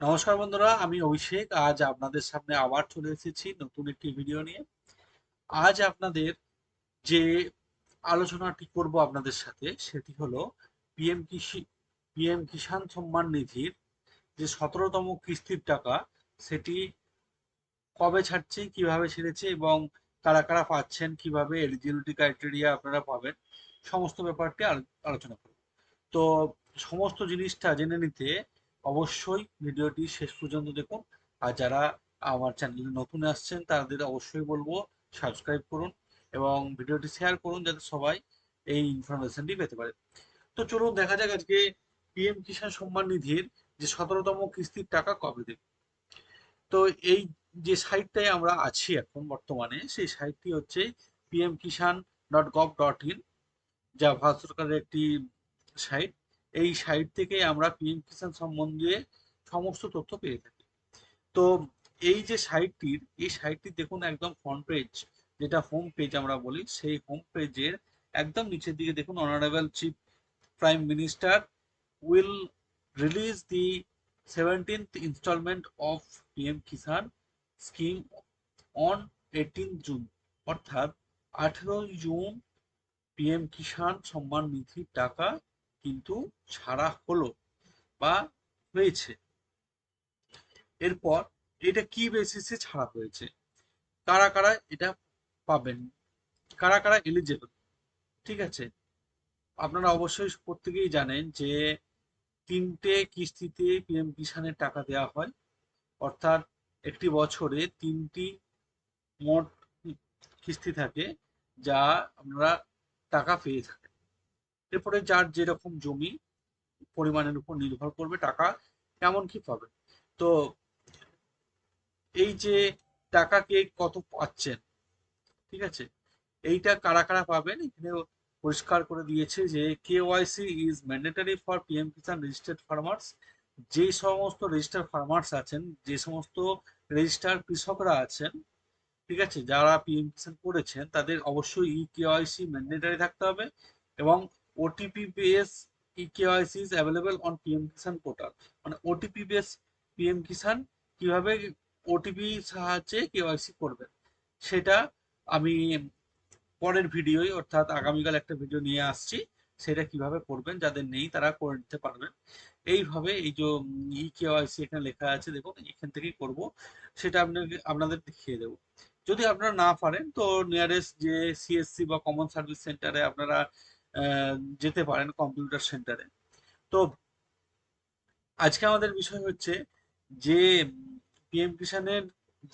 নমস্কার বন্ধুরা, আমি অভিষেক। আজ আপনাদের সামনে আবার চলে এসেছি নতুন একটি ভিডিও নিয়ে। আজ আপনাদের যে আলোচনাটি করব আপনাদের সাথে, সেটি হলো পিএম কৃষি, পিএম কিষাণ সম্মান নিধির যে সতেরোতম কিস্তির টাকা, সেটি কবে ছাড়ছে, কীভাবে ছেড়েছে এবং কারা কারা পাচ্ছেন, কীভাবে এলিজিবিলিটি ক্রাইটেরিয়া আপনারা পাবেন, সমস্ত ব্যাপারটি আলোচনা করব। তো সমস্ত জিনিসটা জেনে নিতে অবশ্যই ভিডিওটি শেষ পর্যন্ত দেখুন। আর যারা আমার চ্যানেলে নতুন আসছেন, তাদের অবশ্যই বলব সাবস্ক্রাইব করুন এবং ভিডিওটি শেয়ার করুন যাতে সবাই এই ইনফরমেশনটি পেতে পারে। তো চলুন দেখা যাক আজকে পিএম কিষাণ সম্মান নিধির যে সতেরোতম কিস্তির টাকা কবে দেবে। তো এই যে সাইটটায় আমরা আছি এখন বর্তমানে, সেই সাইটটি হচ্ছে PM Kisan dot gov dot in যা ভারত সরকারের একটি সাইট এই সাইট থেকে আমরা পিএম কিষাণ সম্বন্ধে সমস্ত তথ্য পেয়ে থাকি। তো এই যে সাইটটির, এই সাইটটি দেখুন একদম ফ্রন্ট পেজ যেটা হোম পেজ আমরা বলি, সেই হোম পেজের একদম নিচের দিকে দেখুন honourable chief prime minister will release the seventeenth instalment of PM Kisan scheme on eighteen June অর্থাৎ আঠেরোই জুন পিএম কিষাণ সম্মান নিধির টাকা কিন্তু ছাড়া হলো বা হয়েছে। এরপর এটা কি বেসিসে ছাড়া হয়েছে? কারা কারা এটা পাবেন? কারা কারা এলিজেবল ঠিক আছে? আপনারা অবশ্যই প্রত্যেকেই জানেন যে তিনটে কিস্তিতে পিএম কিষানের টাকা দেওয়া হয়। অর্থাৎ একটি বছরে তিনটি মোট কিস্তি থাকে যা আমরা টাকা পেয়ে থাকেন। এরপরে যার যেরকম জমি পরিমাণের উপর নির্ভর করবে, টাকা কেমন কি পাবে। তো এই যে টাকাকে কত পাচ্ছেন, ঠিক আছে? এইটা কারা কারা পাবেন? এখানে পরিষ্কার করে দিয়েছে যে K YC is mandatory for PM Kisan registered farmers যে সমস্ত রেজিস্টার ফার্মার্স আছেন, যে সমস্ত রেজিস্টার কৃষকরা আছেন, ঠিক আছে? যারা পিএম কিষান করেছেন, তাদের অবশ্যই ই কেওয়াইসি ম্যান্ডেটারি থাকতে হবে এবং OTP base e KYC is available on PM Kisan portal মানে ওটিপি বেস পিএম কিষান কীভাবে ওটিপি সাহায্যে কেওয়াইসি করবেন সেটা আমি পরের ভিডিওই অর্থাৎ আগামীকাল একটা ভিডিও নিয়ে আসছি, সেটা কীভাবে করবেন, যাদের নেই তারা করে নিতে পারবেন। এইভাবে এই যে ই কেওয়াইসি এখানে লেখা আছে, দেখুন, এখান থেকেই করব, সেটা আপনাকে, আপনাদের দেখিয়ে দেবো। যদি আপনারা না পারেন, তো নিয়ারেস্ট যে সিএসসি বা কমন সার্ভিস সেন্টারে আপনারা যেতে পারেন কম্পিউটার সেন্টারে তো আজকে আমাদের বিষয় হচ্ছে যে পিএম কিষানের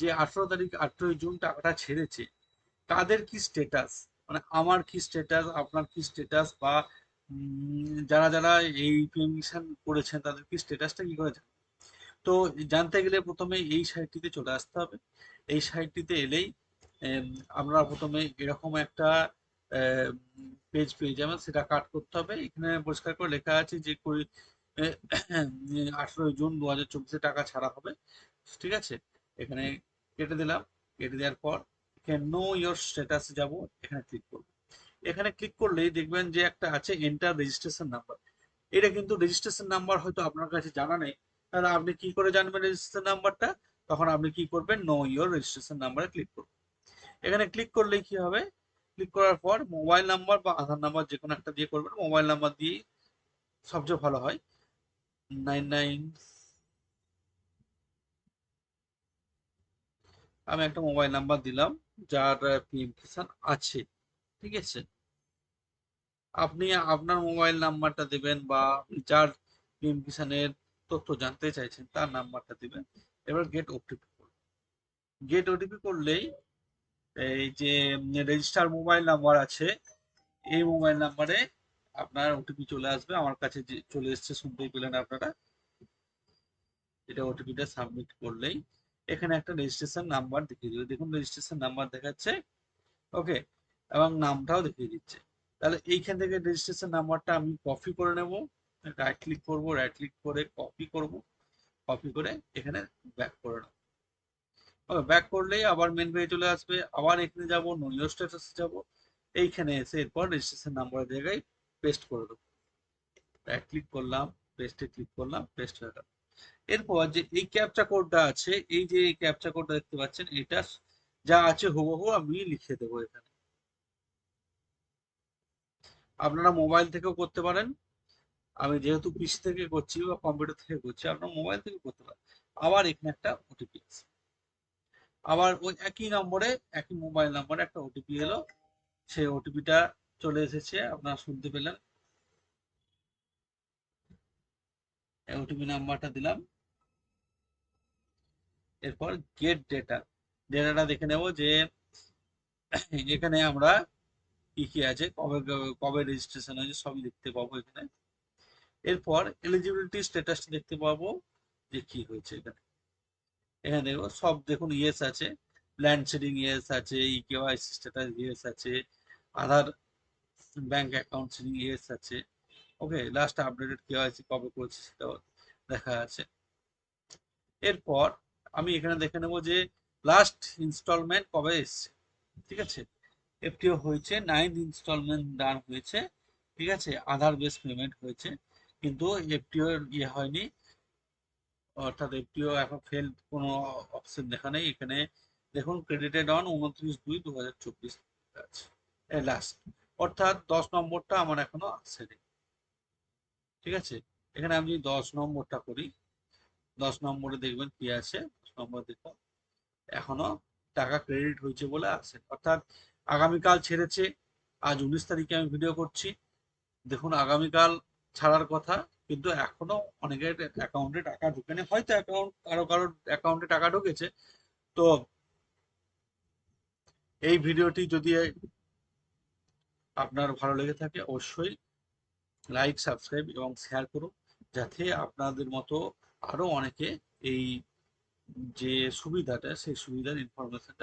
যে আঠেরো তারিখ, আঠেরোই জুন টাকাটা ছেড়েছে, তাদের কি স্টেটাস মানে আমার কি স্টেটাস আপনার কি স্টেটাস বা যারা যারা এই পিএম কিষান করেছেন, তাদের কি স্টেটাসটা কি করে তো জানতে গেলে প্রথমে এই সাইটটিতে চলে আসতে হবে। এই সাইটটিতে এলেই আমরা প্রথমে এরকম একটা পেজ পেয়ে যাবেন, সেটা কাট করতে হবে। এখানে পরিষ্কার করে লেখা আছে যে কুড়ি আঠেরোই জুন দু হাজার চব্বিশে টাকা ছাড়া হবে। ঠিক আছে? এখানে কেটে দিলাম। কেটে দেওয়ার পর এখানে নো ইয়োর স্ট্যাটাস যাব, এখানে ক্লিক করব। এখানে ক্লিক করলেই দেখবেন যে একটা আছে এন্টার রেজিস্ট্রেশন নাম্বার এটা কিন্তু রেজিস্ট্রেশন নাম্বার হয়তো আপনার কাছে জানা নেই। তাহলে আপনি কি করে জানবেন রেজিস্ট্রেশন নাম্বারটা তখন আপনি কি করবেন? নো ইয়োর রেজিস্ট্রেশন নাম্বারে ক্লিক করবেন। এখানে ক্লিক করলেই কি হবে? ক্লিক করার পর মোবাইল নাম্বার বা আধার নাম্বার যে কোনো একটা দিয়ে করবেন মোবাইল নাম্বার দিয়ে সবচেয়ে ভালো হয়। নাইন নাইন আমি একটা মোবাইল নাম্বার দিলাম, যার পিএম কিষান আছে, ঠিক আছে? আপনি আপনার মোবাইল নাম্বারটা দেবেন বা যার পিএম কিষানের তথ্য জানতে চাইছেন, তার নাম্বারটা দেবেন। এবার গেট ওটিপি করবেন গেট ওটিপি করলেই এই যে রেজিস্টার মোবাইল নাম্বার আছে, এই মোবাইল নাম্বারে আপনার ওটিপি চলে আসবে। আমার কাছে যে, চলে এসছে শুনতেই পেলেন আপনারা। এটা ওটিপিটা সাবমিট করলেই এখানে একটা রেজিস্ট্রেশন নাম্বার দেখিয়ে দেবে। দেখুন রেজিস্ট্রেশন নাম্বার দেখাচ্ছে। ওকে এবং নামটাও দেখিয়ে দিচ্ছে। তাহলে এইখান থেকে রেজিস্ট্রেশন নাম্বারটা আমি কপি করে নেব। রাইট ক্লিক করব রাইট ক্লিক করে কপি করব। কপি করে এখানে ব্যাক করে নেব। ব্যাক করলেই আবার মেন পেজে চলে আসবে। আবার এখানে যাব নোনিও স্ট্যাটাসে যাব। এইখানে এসে এরপর রেজিস্ট্রেশন নাম্বারের জায়গায় পেস্ট করে দেবো। রাইট ক্লিক করলাম পেস্টে ক্লিক করলাম পেস্ট হয়ে গেল। এরপর যে এই ক্যাপচা কোডটা আছে, এই যে এই ক্যাপচা কোডটা দেখতে পাচ্ছেন, এটা যা আছে হুবহু আমি লিখে দেবো এখানে। আপনারা মোবাইল থেকেও করতে পারেন। আমি যেহেতু পিসি থেকে করছি বা কম্পিউটার থেকে করছি, আপনারা মোবাইল থেকে করতে পারেন। আবার এখানে একটা ওটিপি আছে। আবার ওই একই নম্বরে, একই মোবাইল নম্বরে একটা ওটিপি এলো। সেই ওটিপিটা চলে এসেছে, আপনারা শুনতে পেলেন। ওটিপি নাম্বারটা দিলাম। এরপর গেট ডেটা ডেটাটা দেখে নেব যে এখানে আমরা কি কি আছে, কবে কবে রেজিস্ট্রেশন হয়েছে, সবই দেখতে পাবো এখানে। এরপর এলিজিবিলিটি স্ট্যাটাসটা দেখতে পাবো যে কি হয়েছে এখানে। এখানে দেখো, সব দেখুন ইয়েস আছে। ল্যান্ড শেডিং ইয়েস আছে ই কেওয়াইসি স্ট্যাটাস ইয়েস আছে Aadhaar bank account seeding yes আছে। ওকে লাস্ট আপডেটেড কেওয়াইসি কবে করেছে সেটাও দেখা আছে। এরপর আমি এখানে দেখে নেব যে লাস্ট ইনস্টলমেন্ট কবে এসছে, ঠিক আছে? এফটিও হয়েছে নাইন্থ ইনস্টলমেন্ট ডান হয়েছে, ঠিক আছে? আধার বেস পেমেন্ট হয়েছে, কিন্তু এফটিও ইয়ে হয়নি। অর্থাৎ এফটিও এখন ফেল কোনো অপশন দেখা নেই। এখানে দেখুন ক্রেডিটেড অন উনত্রিশ দুই দু হাজার চব্বিশ লাস্ট অর্থাৎ দশ নম্বরটা আমার এখনও আসেনি ঠিক আছে? এখানে আমি দশ নম্বরটা করি। দশ নম্বরে দেখবেন কি আছে? দশ নম্বর দেখুন, এখনও টাকা ক্রেডিট হয়েছে বলে আছে। অর্থাৎ আগামীকাল ছেড়েছে। আজ উনিশ তারিখে আমি ভিডিও করছি। দেখুন, আগামীকাল ছাড়ার কথা কিন্তু এখনও অনেকের অ্যাকাউন্টে টাকা ঢুকেনি। হয়তো অ্যাকাউন্ট কারও কারও অ্যাকাউন্টে টাকা ঢুকেছে। তো এই ভিডিওটি যদি আপনার ভালো লেগে থাকে, অবশ্যই লাইক সাবস্ক্রাইব এবং শেয়ার করুন, যাতে আপনাদের মতো আরও অনেকে এই যে সুবিধাটা, সেই সুবিধার ইনফরমেশনটা